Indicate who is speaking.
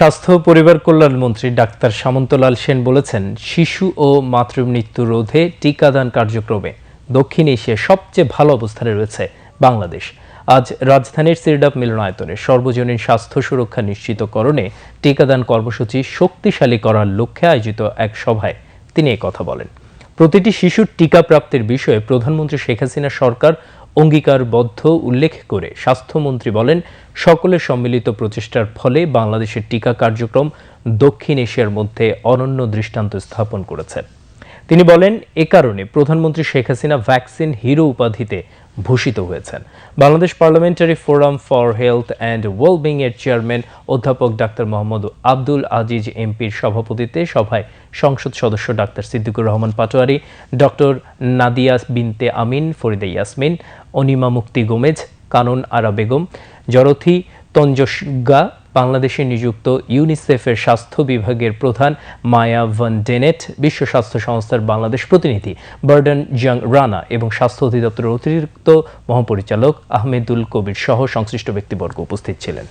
Speaker 1: স্বাস্থ্য পরিবার কল্যাণ মন্ত্রী ডাক্তার সামন্তলাল সেন বলেছেন, শিশু ও মাতৃমৃত্যু রোধে টিকাদান কার্যক্রমে দক্ষিণ এশিয়ার সবচেয়ে ভালো অবস্থানে রয়েছে বাংলাদেশ। আজ রাজধানীর সিরডাপ মিলনায়তনে সর্বজনীন স্বাস্থ্য সুরক্ষা নিশ্চিতকরণে টিকাদান কর্মসূচি শক্তিশালী করার লক্ষ্যে আয়োজিত এক সভায় তিনি কথা বলেন। প্রতিটি শিশুর টিকা প্রাপ্তির বিষয়ে প্রধানমন্ত্রী শেখ হাসিনা সরকার অঙ্গীকারবদ্ধ উল্লেখ করে স্বাস্থ্যমন্ত্রী বলেন, সকলের সম্মিলিত প্রচেষ্টার ফলে বাংলাদেশের টিকা কার্যক্রম দক্ষিণ এশিয়ার মধ্যে অনন্য দৃষ্টান্ত স্থাপন করেছে। তিনি বলেন, এ কারণে প্রধানমন্ত্রী শেখ হাসিনা ভ্যাকসিন হিরো উপাধিতে ভূষিত হয়েছেন। Bangladesh parliamentary forum for health and wellbeing এর চেয়ারম্যান অধ্যাপক ডাক্তার মোহাম্মদ আব্দুল আজিজ এমপির সভাপতিত্বে সভায় সংসদ সদস্য ডাক্তার সিদ্দিকুর রহমান পাটোয়ারি, ডক্টর নাদিয়া বিনতে আমিন, ফরিদা ইয়াসমিন, অনিমা মুক্তি গোমেজ, কানন আরা বেগম, জরথি তঞ্জস্গা বাংলাদেশে নিযুক্ত ইউনিসেফের স্বাস্থ্য বিভাগের প্রধান মায়া ভান ডেনেট, বিশ্ব স্বাস্থ্য সংস্থার বাংলাদেশ প্রতিনিধি বার্ডন জাং রানা এবং স্বাস্থ্য অধিদপ্তরের অতিরিক্ত মহাপরিচালক আহমেদুল কবির সহ সংশ্লিষ্ট ব্যক্তিবর্গ উপস্থিত ছিলেন।